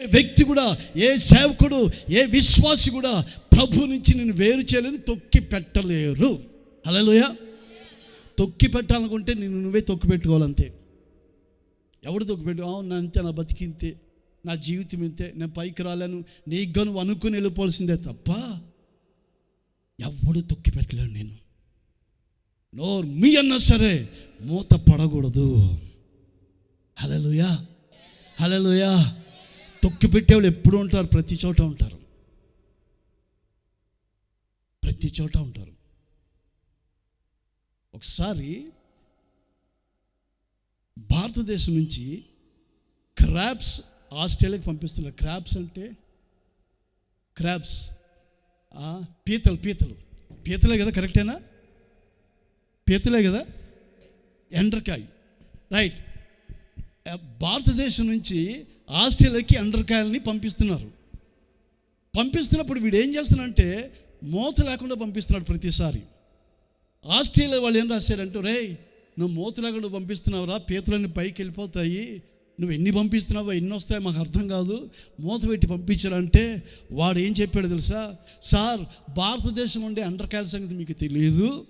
వ్యక్తి కూడా ఏ సేవకుడు ఏ విశ్వాసి కూడా ప్రభు నుంచి నేను వేరు చేయలేని తొక్కి పెట్టలేరు. హలోయ తొక్కి పెట్టాలనుకుంటే నేను నువ్వే తొక్కి పెట్టుకోవాలంతే. ఎవడు తొక్కి పెట్టు? అవును నా అంతే నా బతికింతే నా జీవితం ఇంతే నేను పైకి రాలేను నీకు నువ్వు అనుకుని వెళ్ళిపోవాల్సిందే తప్ప ఎవడు తొక్కి పెట్టలేను నేను నోర్ మీ అన్నా సరే మూత పడకూడదు. హలలుయా హలలుయా తొక్కి పెట్టేవాళ్ళు ఎప్పుడు ఉంటారు ప్రతి చోట ఉంటారు. ప్రతి చోట ఉంటారు. ఒకసారి భారతదేశం నుంచి క్రాబ్స్ ఆస్ట్రేలియాకి పంపిస్తున్నారు. క్రాబ్స్ అంటే క్రాబ్స్. పీతలు పీతలు. పీతలే కదా కరెక్టేనా? పీతలే కదా? ఎండ్రకాయ. రైట్. భారతదేశం నుంచి ఆస్ట్రేలియాకి ఎండ్రకాయలని పంపిస్తున్నారు. పంపిస్తున్నప్పుడు వీడు ఏం చేస్తున్నాడంటే మూత లేకుండా పంపిస్తున్నాడు ప్రతిసారి. ఆస్ట్రేలియా వాళ్ళు ఏం రాశారంటే రే నువ్వు మూత లేకుండా పంపిస్తున్నావురా పీతలన్నీ పైకి వెళ్ళిపోతాయి నువ్వు ఎన్ని పంపిస్తున్నావో ఎన్ని వస్తాయో మాకు అర్థం కాదు మూత పెట్టి పంపించారంటే వాడు ఏం చెప్పాడు తెలుసా? సార్ భారతదేశం ఉండే అండర్కాయల సంగతి మీకు తెలియదు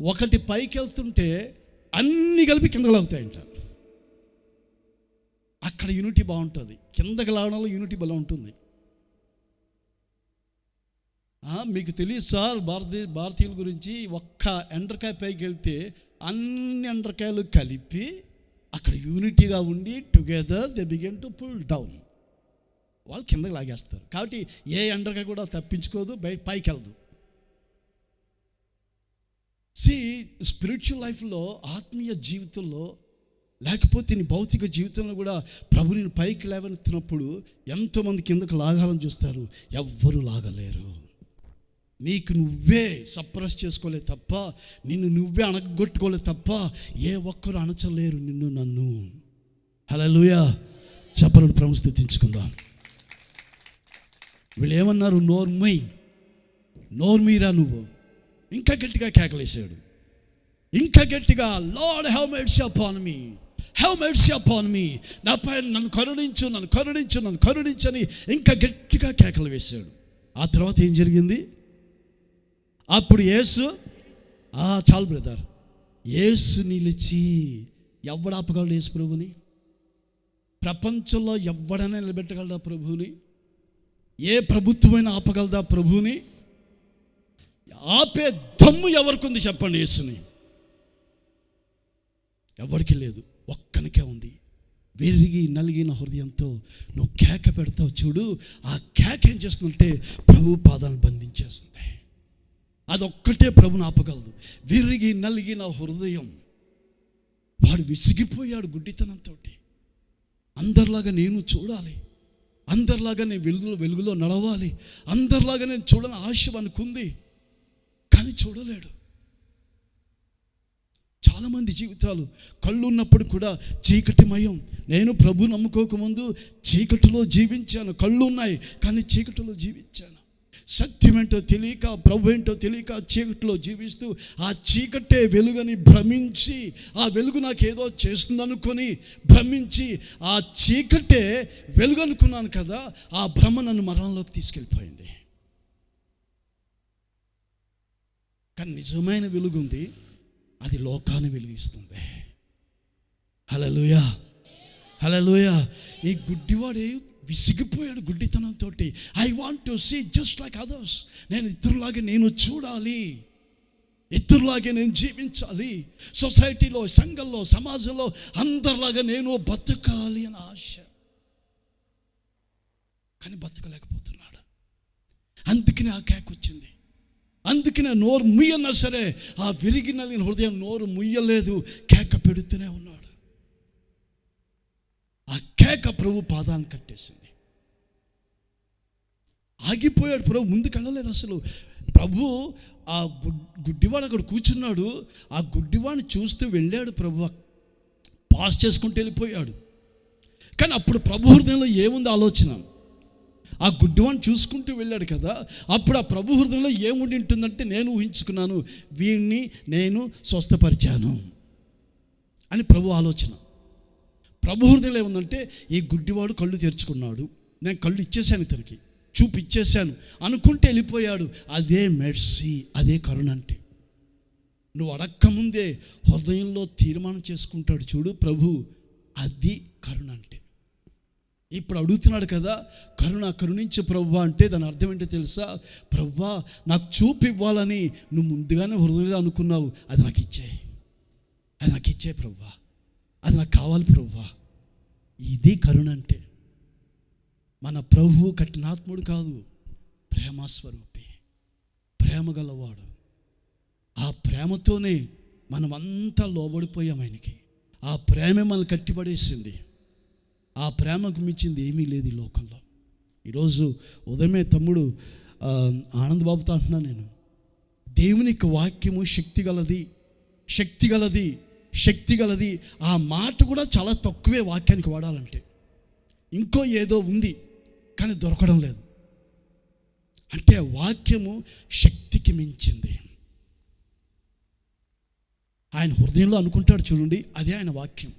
ఒకటి పైకి వెళ్తుంటే అన్ని కలిపి కిందకు లాగుతాయంట. అక్కడ యూనిటీ బాగుంటుంది. కిందకి లావడంలో యూనిటీ బలం ఉంటుంది. మీకు తెలియదు సార్ భారతీయ భారతీయుల గురించి ఒక్క ఎండ్రకాయ పైకి వెళ్తే అన్ని ఎండ్రకాయలు కలిపి అక్కడ యూనిటీగా ఉండి together they begin to pull down వాళ్ళు కిందకి లాగేస్తారు. కాబట్టి ఏ ఎండ్రకాయ కూడా తప్పించుకోదు బయట పైకి వెళ్ళదు. సి స్పిరిచువల్ లైఫ్లో ఆత్మీయ జీవితంలో లేకపోతే నీ భౌతిక జీవితంలో కూడా ప్రభుని పైకి లేవనెత్తినప్పుడు ఎంతోమంది కిందకు లాగాలని చూస్తారు. ఎవ్వరూ లాగలేరు. నీకు నువ్వే సప్రెస్ చేసుకోలే తప్ప నిన్ను నువ్వే అణగొట్టుకోలే తప్ప ఏ ఒక్కరు అణచలేరు నిన్ను నన్ను. హలోయా చెప్పలను ప్రమస్థితించుకుందాం వీళ్ళు ఏమన్నారు నోర్మై. నోర్మీరా నువ్వు. ఇంకా గట్టిగా కేకలేశాడు. ఇంకా గట్టిగా Lord have mercy upon me have mercy upon me నా పైన నన్ను కరుణించు నన్ను కరుణించు నన్ను కరుణించని ఇంకా గట్టిగా కేకలు వేశాడు. ఆ తర్వాత ఏం జరిగింది? అప్పుడు యేసు ఆ చాలు బ్రదర్. యేసు నిలిచి ఎవడు ఆపగలడు యేసు ప్రభుని ప్రపంచంలో ఎవడైనా నిలబెట్టగలడా ప్రభువుని? ఏ ప్రభుత్వమైనా ఆపగలదా ప్రభువుని? ఆపే దమ్ము ఎవరికి ఉంది చెప్పండి యేసుని? ఎవరికి లేదు. ఒక్కనికే ఉంది. విరిగి నలిగిన హృదయంతో నువ్వు కేక పెడతావు చూడు ఆ కేక ఏం చేస్తుందంటే ప్రభు పాదాలను బంధించేస్తుంది. అదొక్కటే ప్రభుని ఆపగలదు విరిగి నలిగిన హృదయం వాడు విసిగిపోయాడు గుడ్డితనంతో అందరిలాగా నేను చూడాలి. అందరిలాగా నేను వెలుగులో వెలుగులో నడవాలి. అందరిలాగా నేను చూడని ఆశ అనుకుంది కానీ చూడలేడు. చాలామంది జీవితాలు కళ్ళు ఉన్నప్పుడు కూడా చీకటిమయం. నేను ప్రభు నమ్ముకోకముందు చీకటిలో జీవించాను. కళ్ళు ఉన్నాయి కానీ చీకటిలో జీవించాను. సత్యం ఏంటో తెలియక ప్రభు ఏంటో తెలియక చీకటిలో జీవిస్తూ ఆ చీకటే వెలుగని భ్రమించి ఆ వెలుగు నాకు ఏదో చేస్తుందనుకొని భ్రమించి ఆ చీకటే వెలుగు అనుకున్నాను కదా ఆ భ్రమ నన్ను మరణంలోకి తీసుకెళ్ళిపోయింది. కానీ నిజమైన వెలుగు ఉంది అది లోకాన్ని వెలిగిస్తుంది. హలలుయా హలలుయా ఈ గుడ్డివాడే విసిగిపోయాడు గుడ్డితనంతో I want to see just like others నేను ఇద్దరులాగే నేను చూడాలి. ఇద్దరులాగే నేను జీవించాలి. సొసైటీలో సంఘంలో సమాజంలో అందరిలాగా నేను బతకాలి అని ఆశ. కానీ బతకలేకపోతున్నాడు. అందుకని ఆ కేక్ వచ్చింది. అందుకనే నోరు ముయ్యన్నా సరే ఆ విరిగి నలిగిన హృదయం నోరు ముయ్యలేదు కేక పెడుతూనే ఉన్నాడు. ఆ కేక ప్రభు పాదాన్ని కట్టేసింది. ఆగిపోయాడు ప్రభు ముందుకు వెళ్ళలేదు అసలు. ప్రభు ఆ గుడ్- గుడ్డివాడు అక్కడ కూర్చున్నాడు. ఆ గుడ్డివాడిని చూస్తూ వెళ్ళాడు ప్రభు పాస్ చేసుకుంటూ వెళ్ళిపోయాడు. కానీ అప్పుడు ప్రభు హృదయంలో ఏముంది ఆలోచన? ఆ గుడ్డివాడిని చూసుకుంటూ వెళ్ళాడు కదా అప్పుడు ఆ ప్రభు హృదయంలో ఏముండి ఉంటుందంటే నేను ఊహించుకున్నాను వీడిని నేను స్వస్థపరిచాను అని ప్రభు ఆలోచన. ప్రభు హృదయంలో ఏముందంటే ఈ గుడ్డివాడు కళ్ళు తెరుచుకున్నాడు నేను కళ్ళు ఇచ్చేశాను ఇతనికి చూపిచ్చేశాను అనుకుంటే వెళ్ళిపోయాడు అదే మెర్సీ అదే కరుణ అంటే. నువ్వు అడక్కముందే హృదయంలో తీర్మానం చేసుకుంటాడు చూడు ప్రభు అది కరుణ అంటే. ఇప్పుడు అడుగుతున్నాడు కదా కరుణ కరుణించు ప్రవ్వా అంటే దాని అర్థం ఏంటో తెలుసా? ప్రవ్వా నాకు చూపు ఇవ్వాలని నువ్వు ముందుగానే హృదయంలో అనుకున్నావు అది నాకు ఇచ్చేయి అది నాకు ఇచ్చే ప్రవ్వా అది నాకు కావాలి ప్రవ్వా ఇది కరుణ అంటే. మన ప్రభువు కఠినాత్ముడు కాదు ప్రేమస్వరూపి ప్రేమ గలవాడు. ఆ ప్రేమతోనే మనమంతా లోబడిపోయాం ఆయనకి. ఆ ప్రేమే మనల్ని కట్టిపడేసింది. ఆ ప్రేమకు మించింది ఏమీ లేదు ఈ లోకంలో. ఈరోజు ఉదయమే తమ్ముడు ఆనందబాబుతో ఆనంద్ బాబుతో అంటున్నా నేను దేవుని యొక్క వాక్యము శక్తి గలది శక్తి గలది శక్తి గలది. ఆ మాట కూడా చాలా తక్కువే వాక్యానికి వాడాలంటే. ఇంకో ఏదో ఉంది కానీ దొరకడం లేదు. అంటే వాక్యము శక్తికి మించింది. ఆయన హృదయంలో అనుకుంటాడు చూడండి అదే ఆయన వాక్యం.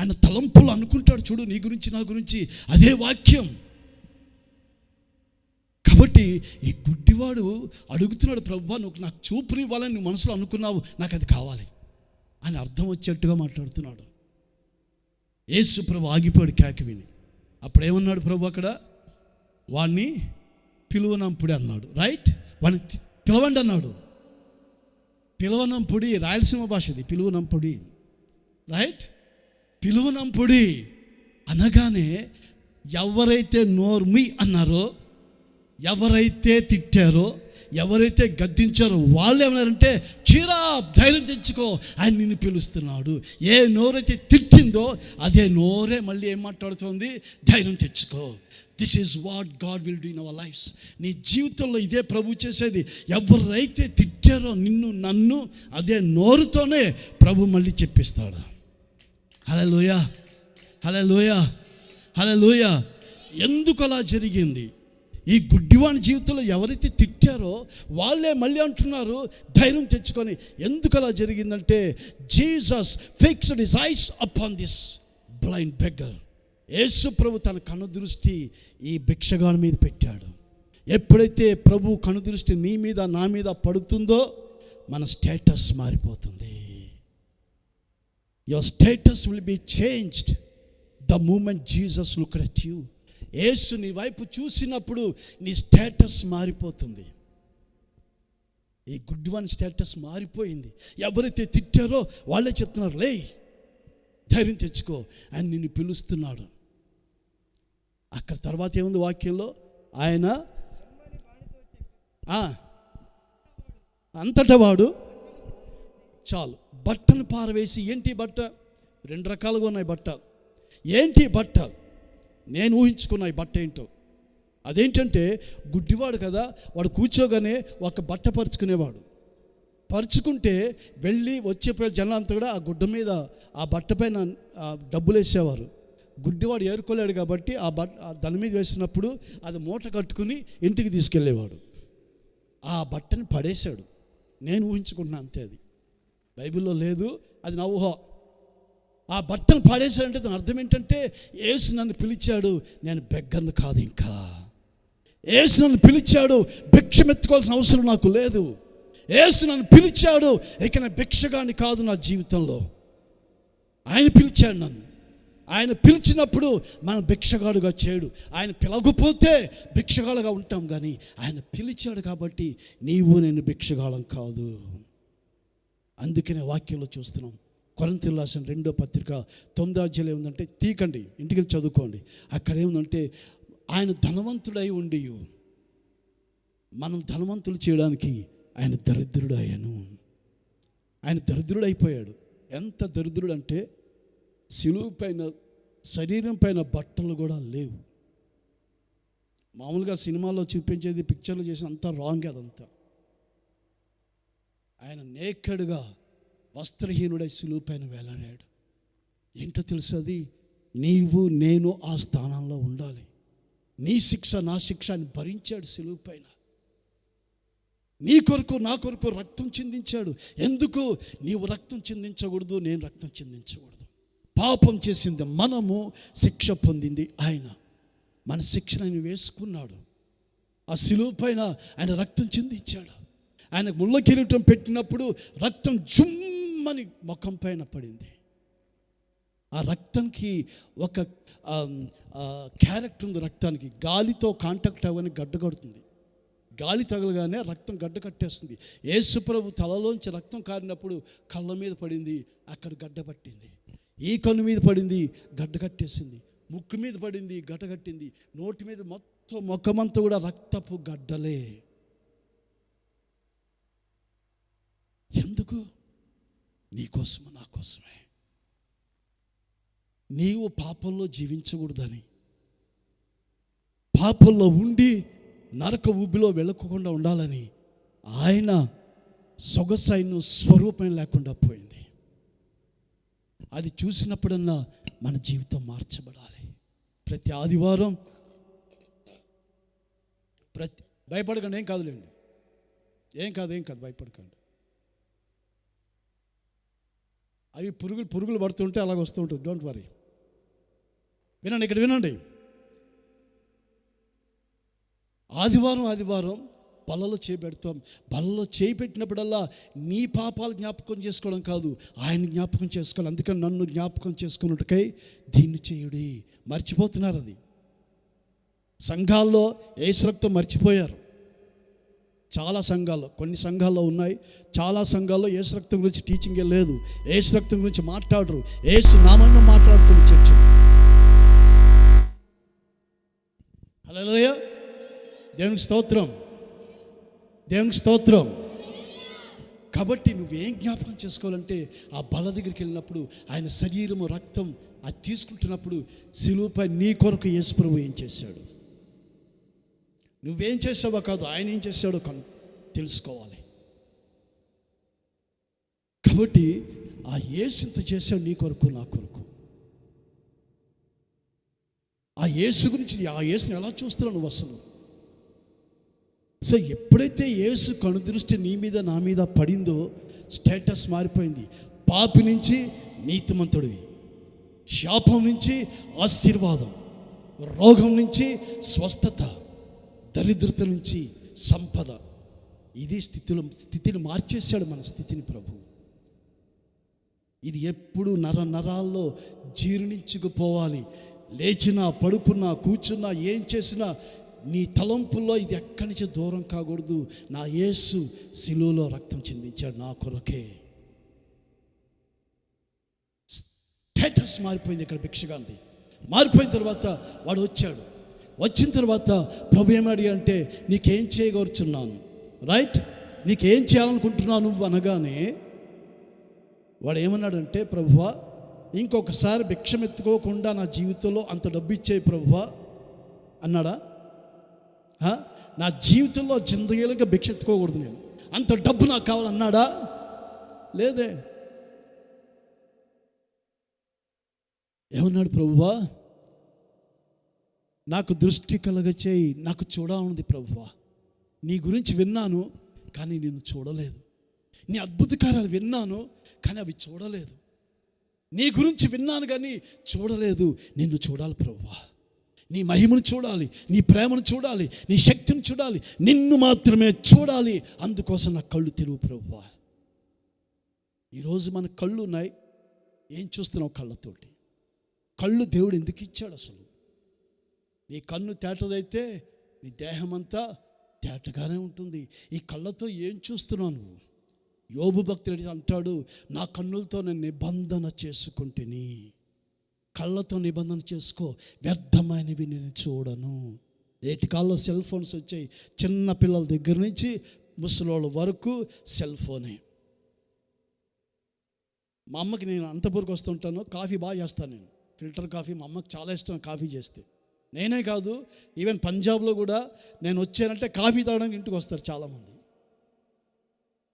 ఆయన తలంపులు అనుకుంటాడు చూడు నీ గురించి నా గురించి. అదే వాక్యం. కాబట్టి ఈ గుడ్డివాడు అడుగుతున్నాడు ప్రభు నువ్వు నాకు చూపుని ఇవ్వాలని నువ్వు మనసులో అనుకున్నావు నాకు అది కావాలి. అని అర్థం వచ్చేట్టుగా మాట్లాడుతున్నాడు. యేసు ప్రభు ఆగిపోయాడు కేక విని అప్పుడేమన్నాడు ప్రభు అక్కడ? వాణ్ణి పిలువనంపుడి అన్నాడు. రైట్ వాడిని పిలవండి అన్నాడు. పిలవనంపుడి రాయలసీమ భాషది పిలువనంపుడి. రైట్ పిలువనంపుడి అనగానే ఎవరైతే నోర్మి అన్నారో ఎవరైతే తిట్టారో ఎవరైతే గద్దించారో వాళ్ళు ఏమన్నారంటే చీరా ధైర్యం తెచ్చుకో ఆయన నిన్ను పిలుస్తున్నాడు. ఏ నోరైతే తిట్టిందో అదే నోరే మళ్ళీ ఏం మాట్లాడుతుంది? ధైర్యం తెచ్చుకో. This is what God will do in our lives నీ జీవితంలో ఇదే ప్రభు చేసేది. ఎవరైతే తిట్టారో నిన్ను నన్ను అదే నోరుతోనే ప్రభు మళ్ళీ చెప్పిస్తాడు. హలలోయ హలలోయ హలలోయ ఎందుకు అలా జరిగింది? ఈ గుడ్డివాని జీవితంలో ఎవరైతే తిట్టారో వాళ్ళే మళ్ళీ అంటున్నారు ధైర్యం తెచ్చుకొని ఎందుకు అలా జరిగిందంటే Jesus fixed his eyes upon this blind beggar. Yesu ప్రభు తన కను దృష్టి ఈ భిక్షగాని మీద పెట్టాడు. ఎప్పుడైతే ప్రభు కను దృష్టి నీ మీద నా మీద పడుతుందో మన స్టేటస్ మారిపోతుంది. Your status will be changed the moment Jesus look at you Yesu నీ వైపు చూసినప్పుడు నీ స్టేటస్ మారిపోతుంది. ఈ గుడ్ వన్ స్టేటస్ మారిపోయింది. ఎవరైతే తిట్టారో వాళ్ళే చెప్తున్నారు లే ధైర్యం తెచ్చుకో ఆయన నిన్ను పిలుస్తున్నాడు. అక్కడ తర్వాత ఏముంది వాక్యంలో? ఆయన అంతటా వాడు చాలు. బట్టను పారవేసి ఏంటి బట్ట? రెండు రకాలుగా ఉన్నాయి బట్ట. ఏంటి బట్ట? నేను ఊహించుకున్న ఈ బట్ట ఏంటో. అదేంటంటే గుడ్డివాడు కదా వాడు కూర్చోగానే ఒక బట్ట పరుచుకునేవాడు. పరుచుకుంటే వెళ్ళి వచ్చే జనాలంతా కూడా ఆ గుడ్డ మీద ఆ బట్ట పైన డబ్బులు వేసేవారు. గుడ్డివాడు ఏరుకోలేడు కాబట్టి ఆ బట్ట ఆ దాని మీద వేసినప్పుడు అది మూట కట్టుకుని ఇంటికి తీసుకెళ్ళేవాడు. ఆ బట్టని పడేశాడు. నేను ఊహించుకుంటున్నా అంతే అది. బైబిల్లో లేదు అది నా ఊహ. ఆ బట్టను పాడేశాడంటే దాని అర్థం ఏంటంటే ఏసు నన్ను పిలిచాడు నేను బెగ్గర్ను కాదు ఇంకా. ఏసు నన్ను పిలిచాడు భిక్షమెత్తుకోవాల్సిన అవసరం నాకు లేదు. ఏసు నన్ను పిలిచాడు ఇక నేను భిక్షగాని కాదు నా జీవితంలో. ఆయన పిలిచాడు నన్ను. ఆయన పిలిచినప్పుడు మనం భిక్షగాడుగా చేయడు. ఆయన పిలవకపోతే భిక్షగాడుగా ఉంటాం కానీ ఆయన పిలిచాడు కాబట్టి నీవు నేను భిక్షగాళం కాదు. అందుకనే వాక్యంలో చూస్తున్నాం. కొరంతిల్ రాసిన రెండో పత్రిక తొమ్మిదో అధ్యాయం ఏముందంటే తీకండి ఇంటికి వెళ్ళి చదువుకోండి. అక్కడ ఏముందంటే ఆయన ధనవంతుడై ఉండి మనం ధనవంతులు చేయడానికి ఆయన దరిద్రుడు అయ్యాను ఆయన దరిద్రుడు అయిపోయాడు ఎంత దరిద్రుడు అంటే సిలువు పైన శరీరం పైన బట్టలు కూడా లేవు. మామూలుగా సినిమాలో చూపించేది పిక్చర్లు చేసిన అంతా రాంగ్ అదంతా. ఆయన నేకడుగా వస్త్రహీనుడై సులువుపైన వేలాడాడు. ఏంటో తెలుసది నీవు నేను ఆ స్థానంలో ఉండాలి. నీ శిక్ష నా శిక్ష అని భరించాడు సులువుపైన. నీ కొరకు నా కొరకు రక్తం చిందించాడు. ఎందుకు? నీవు రక్తం చిందించకూడదు నేను రక్తం చిందించకూడదు. పాపం చేసింది మనము శిక్ష పొందింది ఆయన. మన శిక్షణ ఆయన వేసుకున్నాడు. ఆ సిలువు పైన ఆయన రక్తం చిందించాడు. ఆయన ముళ్ళ కిరీటం పెట్టినప్పుడు రక్తం జుమ్మని ముఖం పైన పడింది. ఆ రక్తానికి ఒక క్యారెక్టర్ ఉంది రక్తానికి. గాలితో కాంటాక్ట్ అవ్వని గడ్డగడుతుంది గాలి తగలగానే రక్తం గడ్డ కట్టేస్తుంది. యేసుప్రభు తలలోంచి రక్తం కారినప్పుడు కళ్ళ మీద పడింది అక్కడ గడ్డ పట్టింది. ఈ కన్ను మీద పడింది గడ్డ కట్టేసింది. ముక్కు మీద పడింది గడ్డ కట్టింది. నోటి మీద మొత్తం ముఖమంతా కూడా రక్తపు గడ్డలే. ఎందుకు? నీకోసము నా కోసమే. నీవు పాపంలో జీవించకూడదని. పాపంలో ఉండి నరక ఊబిలో వెళ్ళకుండా ఉండాలని ఆయన సొగసైన స్వరూపం లేకుండా పోయింది. అది చూసినప్పుడన్నా మన జీవితం మార్చబడాలి. ప్రతి ఆదివారం ప్రతి భయపడకండి ఏం కాదులేండి. ఏం కాదు ఏం కాదు భయపడకండి. అవి పురుగులు పురుగులు పడుతుంటే అలాగ వస్తూ ఉంటుంది. డోంట్ వరీ వినండి ఇక్కడ వినండి. ఆదివారం ఆదివారం బలలో చేపెడతాం. బలలో చేయి పెట్టినప్పుడల్లా నీ పాపాలు జ్ఞాపకం చేసుకోవడం కాదు ఆయన జ్ఞాపకం చేసుకోవాలి. అందుకని నన్ను జ్ఞాపకం చేసుకున్నట్టుకై దీన్ని చేయుడి. మర్చిపోతున్నారు అది. సంఘాల్లో ఏసు మర్చిపోయారు. చాలా సంఘాల్లో కొన్ని సంఘాల్లో ఉన్నాయి. చాలా సంఘాల్లో ఏసు రక్తం గురించి టీచింగే లేదు. ఏసు రక్తం గురించి మాట్లాడరు. ఏసు నామంగా మాట్లాడుతుంది చర్చ. హలోయ దేవునికి స్తోత్రం. దేవునికి స్తోత్రం. కాబట్టి నువ్వేం జ్ఞాపకం చేసుకోవాలంటే ఆ బల దగ్గరికి వెళ్ళినప్పుడు ఆయన శరీరము రక్తం అది తీసుకుంటున్నప్పుడు సిలువుపై నీ కొరకు యేసు ప్రభు ఏం చేశాడు? నువ్వేం చేసావో కాదు ఆయన ఏం చేశాడో కను తెలుసుకోవాలి. కాబట్టి ఆ యేసు ఇంత చేశాడు నీ కొరకు నా కొరకు. ఆ యేసు గురించి ఆ యేసుని ఎలా చూస్తున్నావు నువ్వు అసలు? సో ఎప్పుడైతే యేసు కనుదృష్టి నీ మీద నా మీద పడిందో స్టేటస్ మారిపోయింది. పాపి నుంచి నీతిమంతుడివి. శాపం నుంచి ఆశీర్వాదం. రోగం నుంచి స్వస్థత. దరిద్రత నుంచి సంపద. ఇది స్థితిలో స్థితిని మార్చేశాడు మన స్థితిని ప్రభు. ఇది ఎప్పుడు నర నరాల్లో జీర్ణించుకుపోవాలి. లేచినా పడుకున్నా కూర్చున్నా ఏం చేసినా నీ తలంపుల్లో ఇది ఎక్కడి నుంచి దూరం కాకూడదు. నా యేసు శిలువలో రక్తం చిందించాడు నా కొరకే. స్టేటస్ మారిపోయింది ఇక్కడ భిక్షగాంధీ మారిపోయిన తర్వాత వాడు వచ్చాడు. వచ్చిన తర్వాత ప్రభు ఏమడి అంటే నీకేం చేయగోరుచున్నాను? రైట్ నీకేం చేయాలనుకుంటున్నావు నువ్వు? అనగానే వాడు ఏమన్నాడంటే ప్రభువా ఇంకొకసారి భిక్షం ఎత్తుకోకుండా నా జీవితంలో అంత డబ్బు ఇచ్చే ప్రభువా. అన్నాడా? నా జీవితంలో జిందగీలుగా భిక్ష ఎత్తుకోకూడదు నేను. అంత డబ్బు నాకు కావాలన్నాడా? లేదే. ఏమన్నాడు ప్రభువా? నాకు దృష్టి కలగచేయి నాకు చూడాలన్నది ప్రభువా. నీ గురించి విన్నాను కానీ నేను చూడలేదు. నీ అద్భుత కార్యాలు విన్నాను కానీ అవి చూడలేదు. నీ గురించి విన్నాను కానీ చూడలేదు. నిన్ను చూడాలి ప్రభువా. నీ మహిమను చూడాలి నీ ప్రేమను చూడాలి నీ శక్తిని చూడాలి నిన్ను మాత్రమే చూడాలి. అందుకోసం నా కళ్ళు తెలుగు ప్రభువా. ఈరోజు మన కళ్ళు ఉన్నాయి. ఏం చూస్తున్నావు కళ్ళతోటి? కళ్ళు దేవుడు ఎందుకు ఇచ్చాడు అసలు? నీ కన్ను తేటదైతే నీ దేహమంతా తేటగానే ఉంటుంది. ఈ కళ్ళతో ఏం చూస్తున్నావు నువ్వు? యోబు భక్తుడు అంటాడు నా కన్నులతో నేను నిబంధన చేసుకుంటుని కళ్ళతో నిబంధన చేసుకో వ్యర్థమైనవి నేను చూడను. నేటి కాలంలో సెల్ ఫోన్స్ వచ్చాయి. చిన్న పిల్లల దగ్గర నుంచి ముసలోళ్ళ వరకు సెల్ ఫోనే. మా అమ్మకి నేను అంతపూర్కి వస్తుంటాను కాఫీ బాగా చేస్తాను నేను. ఫిల్టర్ కాఫీ మా అమ్మకి చాలా ఇష్టం కాఫీ చేస్తే. నేనే కాదు ఈవెన్ పంజాబ్లో కూడా నేను వచ్చానంటే కాఫీ తాగడానికి ఇంటికి వస్తారు చాలామంది.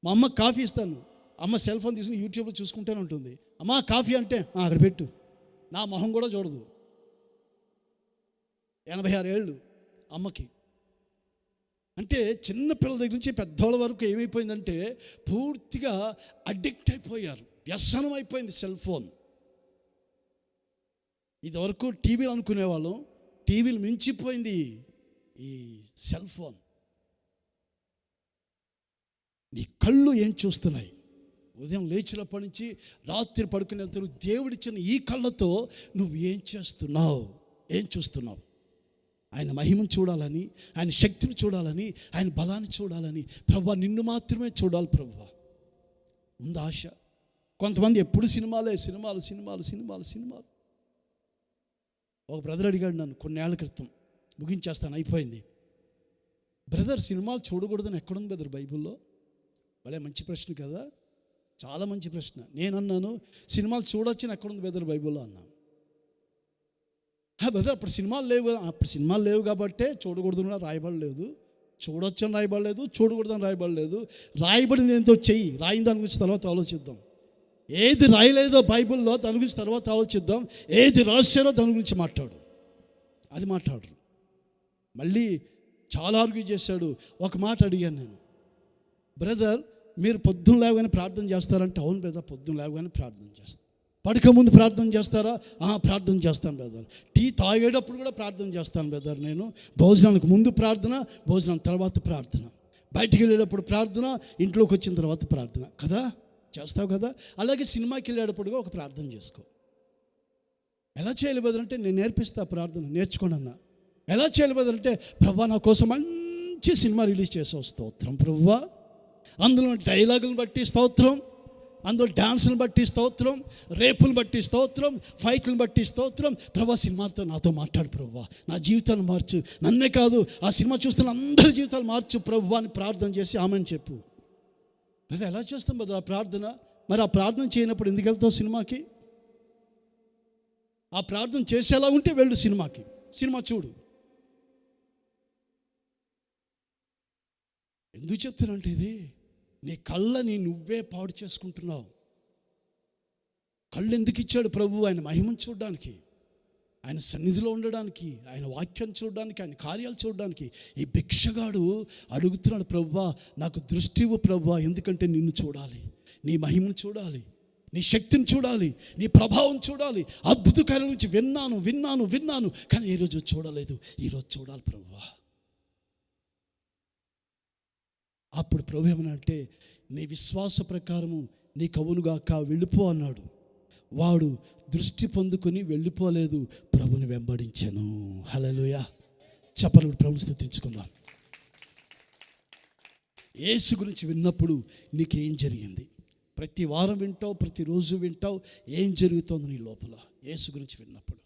మా అమ్మ కాఫీ ఇస్తాను. అమ్మ సెల్ ఫోన్ తీసుకుని యూట్యూబ్లో చూసుకుంటూనే ఉంటుంది. అమ్మ కాఫీ అంటే అక్కడ పెట్టు. నా మొహం కూడా చూడదు. ఎనభై ఆరు ఏళ్ళు అమ్మకి. అంటే చిన్న పిల్లల దగ్గర నుంచి పెద్దవాళ్ళ వరకు ఏమైపోయిందంటే పూర్తిగా అడిక్ట్ అయిపోయారు. వ్యసనం అయిపోయింది సెల్ ఫోన్. ఇదివరకు టీవీలు అనుకునేవాళ్ళం. టీవీలు మించిపోయింది ఈ సెల్ ఫోన్. నీ కళ్ళు ఏం చూస్తున్నాయి? ఉదయం లేచినప్పటి నుంచి రాత్రి పడుకునేంత దేవుడిచ్చిన ఈ కళ్ళతో నువ్వు ఏం చేస్తున్నావు? ఏం చూస్తున్నావు? ఆయన మహిమను చూడాలని ఆయన శక్తిని చూడాలని ఆయన బలాన్ని చూడాలని ప్రభు నిన్ను మాత్రమే చూడాలి ప్రభు. ఉంది ఆశ? కొంతమంది ఎప్పుడు సినిమాలే సినిమాలు సినిమాలు సినిమాలు సినిమాలు. ఒక బ్రదర్ అడిగాడు నన్ను కొన్నేళ్ళ క్రితం. ముగించేస్తాను అయిపోయింది. బ్రదర్ సినిమాలు చూడకూడదని ఎక్కడుంది బ్రదర్ బైబిల్లో? భలే మంచి ప్రశ్న కదా. చాలా మంచి ప్రశ్న. నేను అన్నాను సినిమాలు చూడొచ్చని ఎక్కడుంది బ్రదర్ బైబిల్లో అన్నాను. బ్రదర్ అప్పుడు సినిమాలు లేవు కదా. అప్పుడు సినిమాలు లేవు కాబట్టే చూడకూడదు కూడా రాయబడలేదు. చూడొచ్చని రాయబడలేదు చూడకూడదని రాయబడలేదు. రాయబడింది ఏంటో చెయ్యి. రాయిన దాని గురించి తర్వాత ఆలోచిద్దాం. ఏది రాయలేదో బైబిల్లో దాని గురించి తర్వాత ఆలోచిద్దాం. ఏది రాశారో దాని గురించి మాట్లాడు. అది మాట్లాడరు మళ్ళీ చాలా ఆర్గ్యూ చేశాడు. ఒక మాట అడిగాను నేను. బ్రదర్ మీరు పొద్దున్న లేవగానే ప్రార్థన చేస్తారంటే అవును బ్రదర్ పొద్దున్న లేవగానే ప్రార్థన చేస్తాను పడక ముందు ప్రార్థన చేస్తారా? ఆ, ప్రార్థన చేస్తాను బ్రదర్. టీ తాగేటప్పుడు కూడా ప్రార్థన చేస్తాను బ్రదర్ నేను. భోజనానికి ముందు ప్రార్థన భోజనం తర్వాత ప్రార్థన. బయటికి వెళ్ళేటప్పుడు ప్రార్థన ఇంట్లోకి వచ్చిన తర్వాత ప్రార్థన. కదా? చేస్తావు కదా? అలాగే సినిమాకి వెళ్ళేటప్పుడుగా ఒక ప్రార్థన చేసుకో. ఎలా చేయాలి బదులంటే నేను నేర్పిస్తా ప్రార్థన నేర్చుకోండి అన్న. ఎలా చేయాలి బదులంటే ప్రభా నా కోసం మంచి సినిమా రిలీజ్ చేసావు స్తోత్రం ప్రభువా అందులో డైలాగులను బట్టి స్తోత్రం అందులో డాన్సులను బట్టి స్తోత్రం రేపులు బట్టి స్తోత్రం ఫైట్లను బట్టి స్తోత్రం. ప్రభా సినిమాతో నాతో మాట్లాడు ప్రభా. నా జీవితాన్ని మార్చు. నన్నే కాదు ఆ సినిమా చూస్తున్న అందరి జీవితాలు మార్చు ప్రభు అని ప్రార్థన చేసి ఆమెను చెప్పు. అది ఎలా చేస్తాం కదా ఆ ప్రార్థన? మరి ఆ ప్రార్థన చేయనప్పుడు ఎందుకు వెళ్తావు సినిమాకి? ఆ ప్రార్థన చేసేలా ఉంటే వెళ్ళు సినిమాకి. సినిమా చూడు. ఎందుకు చెప్తానంటే ఇది? నీ కళ్ళని నువ్వే పాడు చేసుకుంటున్నావు. కళ్ళు ఎందుకు ఇచ్చాడు ప్రభు? ఆయన మహిమను చూడడానికి. ఆయన సన్నిధిలో ఉండడానికి ఆయన వాక్యం చూడడానికి ఆయన కార్యాలు చూడడానికి ఈ భిక్షగాడు అడుగుతున్నాడు ప్రభువా నాకు దృష్టి ఇవ్వు ఎందుకంటే నిన్ను చూడాలి. నీ మహిమను చూడాలి. నీ శక్తిని చూడాలి. నీ ప్రభావం చూడాలి. అద్భుత కార్యాల నుంచి విన్నాను విన్నాను విన్నాను కానీ ఈరోజు చూడలేదు. ఈరోజు చూడాలి ప్రభువా అప్పుడు ప్రభు ఏమనంటే నీ విశ్వాస ప్రకారము నీ కవునుగాక వెళ్ళిపో అన్నాడు. వాడు దృష్టి పొందుకొని వెళ్ళిపోలేదు. ప్రభుని వెంబడించాను. హలలుయ చపలు ప్రభుని స్థుతించుకుందాం. యేసు గురించి విన్నప్పుడు నీకేం జరిగింది? ప్రతి వారం వింటావు ప్రతిరోజు వింటావు ఏం జరుగుతోంది నీ లోపల? యేసు గురించి విన్నప్పుడు.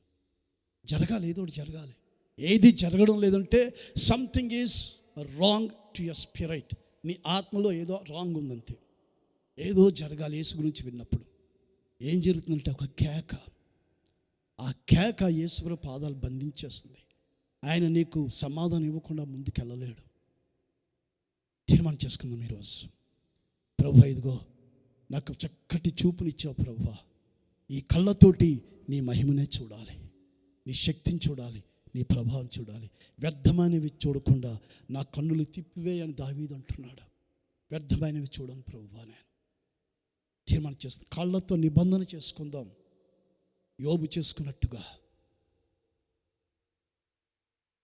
జరగాలి ఏదో ఒకటి జరగాలి. ఏది జరగడం లేదంటే something is wrong to your spirit నీ ఆత్మలో ఏదో రాంగ్ ఉందంతే. ఏదో జరగాలి యేసు గురించి విన్నప్పుడు. ఏం జరుగుతుందంటే ఒక కేక. ఆ కేక ఈశ్వర పాదాలు బంధించేస్తుంది. ఆయన నీకు సమాధానం ఇవ్వకుండా ముందుకెళ్ళలేడు. తీర్మానం చేసుకుందాం ఈరోజు. ప్రభు ఇదిగో నాకు చక్కటి చూపునిచ్చావు ప్రభు. ఈ కళ్ళతోటి నీ మహిమనే చూడాలి. నీ శక్తిని చూడాలి. నీ ప్రభావం చూడాలి. వ్యర్థమైనవి చూడకుండా నా కన్నులు తిప్పివేయని దావీదు అంటున్నాడు. వ్యర్థమైనవి చూడను ప్రభువా నేను తీర్మానం చేస్తాం కాళ్ళతో నిబంధన చేసుకుందాం. యోబు చేసుకున్నట్టుగా.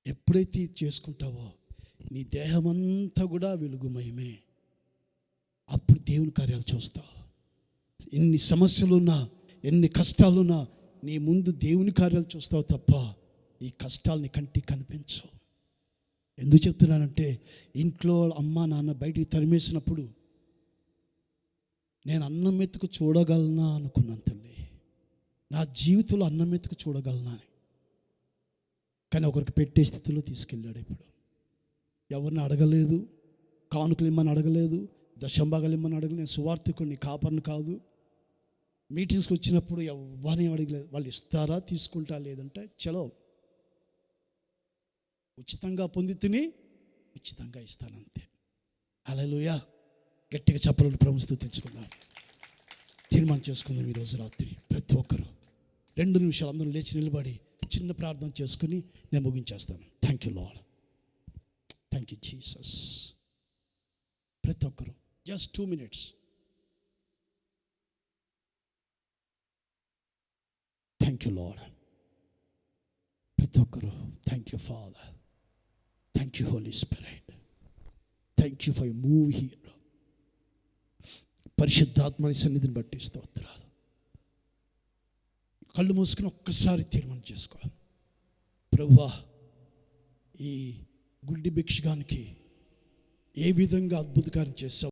ఎప్పుడైతే ఇది చేసుకుంటావో నీ దేహమంతా కూడా వెలుగుమయమే. అప్పుడు దేవుని కార్యాలు చూస్తావు. ఎన్ని సమస్యలున్నా ఎన్ని కష్టాలున్నా నీ ముందు దేవుని కార్యాలు చూస్తావు తప్ప ఈ కష్టాలని కంటి కనిపించవు. ఎందుకు చెప్తున్నానంటే ఇంట్లో అమ్మ నాన్న బయటికి తరిమేసినప్పుడు నేను అన్నం ఎత్తుకు చూడగలనా అనుకున్నాను తల్లి. నా జీవితంలో అన్నం ఎత్తుకు చూడగలనా అని. కానీ ఒకరికి పెట్టే స్థితిలో తీసుకెళ్ళాడు ఇప్పుడు. ఎవరిని అడగలేదు కానుకలు ఇమ్మని అడగలేదు దశంభాగాలు ఇమ్మని అడగలేదు నేను సువార్థికుడిని కాపర్ని కాదు. మీటింగ్స్కి వచ్చినప్పుడు ఎవరిని అడగలేదు. వాళ్ళు ఇస్తారా తీసుకుంటా లేదంటే చలో. ఉచితంగా పొంది తిని ఉచితంగా ఇస్తానంతే. అలలుయా గట్టిగా చెప్పలను ప్రభు స్థుతించుకుందాం తీర్మానం చేసుకుందాం ఈరోజు రాత్రి ప్రతి ఒక్కరు. రెండు నిమిషాలు అందరూ లేచి నిలబడి చిన్న ప్రార్థన చేసుకుని నేను ముగించేస్తాను. Thank you lord thank you Jesus ప్రతి ఒక్కరు. Just two minutes thank you lord ప్రతి ఒక్కరు thank you father thank you holy spirit thank you for move here పరిశుద్ధాత్మని సన్నిధిని బట్టి స్తోత్రాలు. కళ్ళు మూసుకుని ఒక్కసారి తీర్మానం చేసుకోవాలి. ప్రభువా ఈ గుడ్డి భిక్షగానికి ఏ విధంగా అద్భుతకారం చేస్తావు